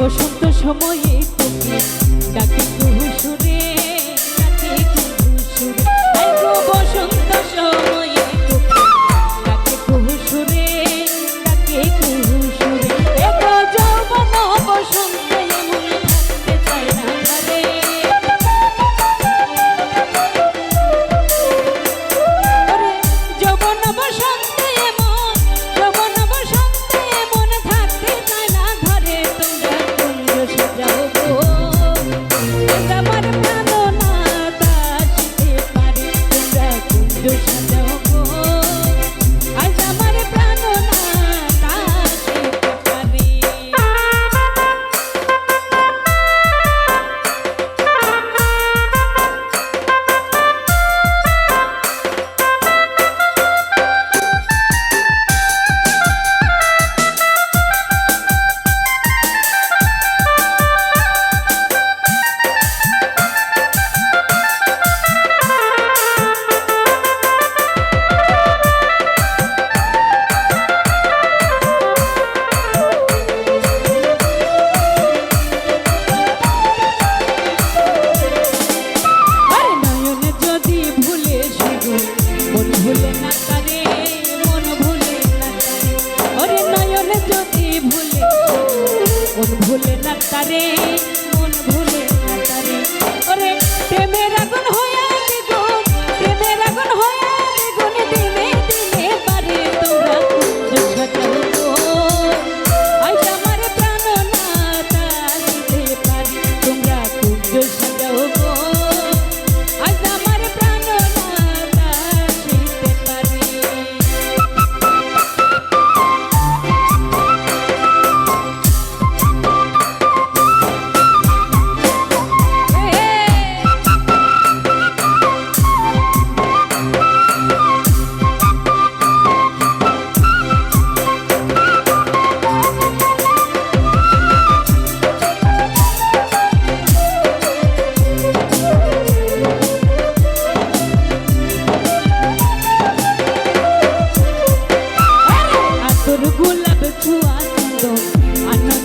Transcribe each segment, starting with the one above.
বসন্ত সময়ে তোকে ডাকি কুহুসুরে i body.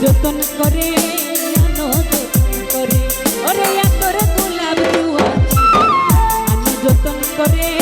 যতন করে জানো যতন করে। ওরে এত রে গোলাপ জুয়া যতন করে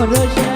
好热情